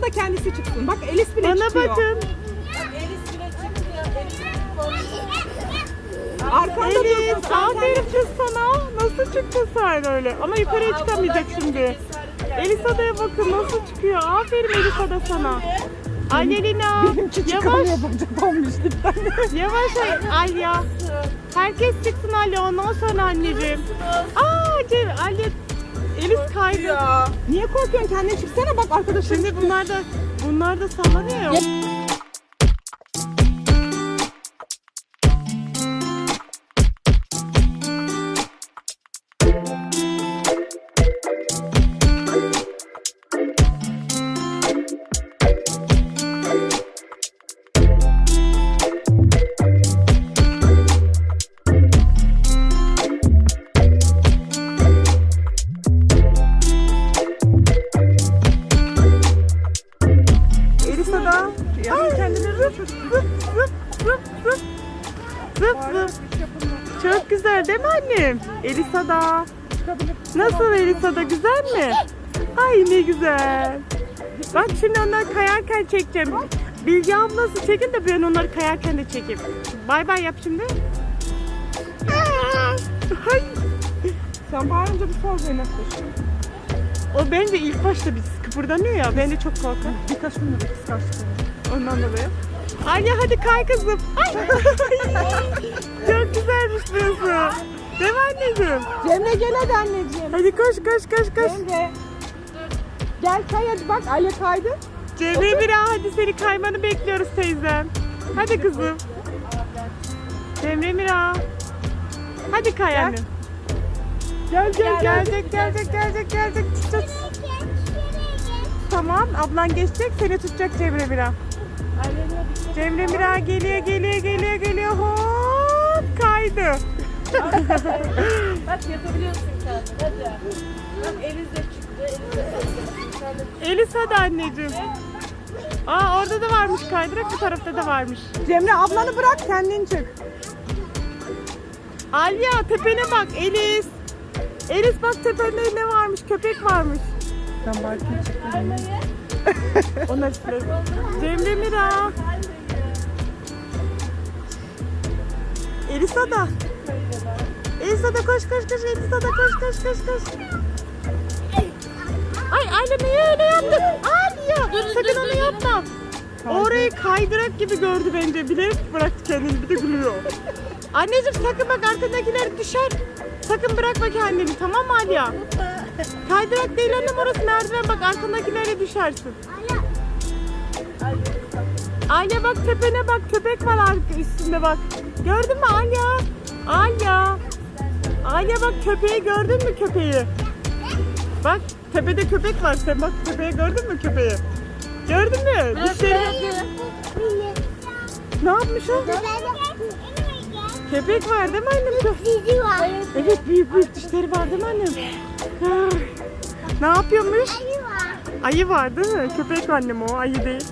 al da kendisi çıksın. Bak Elis bile Bana çıkıyor. bakın. Elis bile çıktı. Elis Arkanda dur. Elif kız, sen aferin kız sana. Nasıl çıktın sen öyle? Ama yukarıya çıkamayacak şimdi. Elisa'ya bakın nasıl çıkıyor. Aferin Elisa da sana. Alelina. Yavaş. Yavaş Al- Alya. Herkes çıksın Alya ondan sonra anneciğim. Aa. Elif kaydı. ya. Niye korkuyorsun? Kendine çıksana bak arkadaşım. Şimdi bunlar da bunlar da sallanıyor ya. Elisa zıp zıp. Çok güzel değil mi annem? Elisa da. Nasıl Elisa da güzel mi? Ay ne güzel. Bak şimdi onlar kayarken çekeceğim. Bilgi ablası çekin de ben onları kayarken de çekeyim. Bay bay yap şimdi. Ay. Sen bağırınca bir sol Zeynep. O bence ilk başta bir kıpırdanıyor ya. Ben de çok korkarım. Birkaç gün bir kıskançlık. Ondan dolayı. Anne hadi kay kızım. Ay. Çok güzelmiş burası. Değil mi anneciğim? Cemre gel hadi anneciğim. Hadi koş koş koş koş. Cemre. Gel kay hadi bak Ali kaydı. Cemre bir hadi seni kaymanı bekliyoruz teyzem. Hadi kızım. Cemre Mira. Hadi kay anne. Gel gel gel. Gelecek gelecek gelecek gelecek. Tut, tut. Tamam ablan geçecek seni tutacak Cemre Mira. Cemre Mira geliyor geliyor geliyor geliyor hop kaydı. Bak yapabiliyorsun kendin. Hadi. Bak Elis de çıktı. Elis de çıktı. Anneciğim. Aa orada da varmış kaydırak bu tarafta da varmış. Cemre ablanı bırak kendin çık. Alya tepene bak Elis. Elis bak tepende ne varmış köpek varmış. Sen barkın çık. Onlar işte. Cemre Mira. Elisa da. Elisa da koş koş koş. Elisa da koş koş koş koş. Ay Alya niye öyle yaptın? Alya sakın onu yapma. Orayı kaydırak gibi gördü bence. Bilerek bıraktı kendini bir de gülüyor. Anneciğim sakın bak arkandakiler düşer. Sakın bırakma kendini tamam mı Alya? Kaydırak değil annem orası merdiven bak arkandakilere düşersin. Alya bak tepene bak köpek var arka üstünde bak. Gördün mü Alya? Alya. Alya bak köpeği gördün mü köpeği? Bak tepede köpek var sen bak köpeği gördün mü köpeği? Gördün mü? Dişleri... Ne yapmış o? Köpek var değil mi annem? Var. Evet büyük büyük dişleri var değil mi annem? Ne yapıyormuş? Ayı var. Ayı var değil mi? Köpek annem o ayı değil.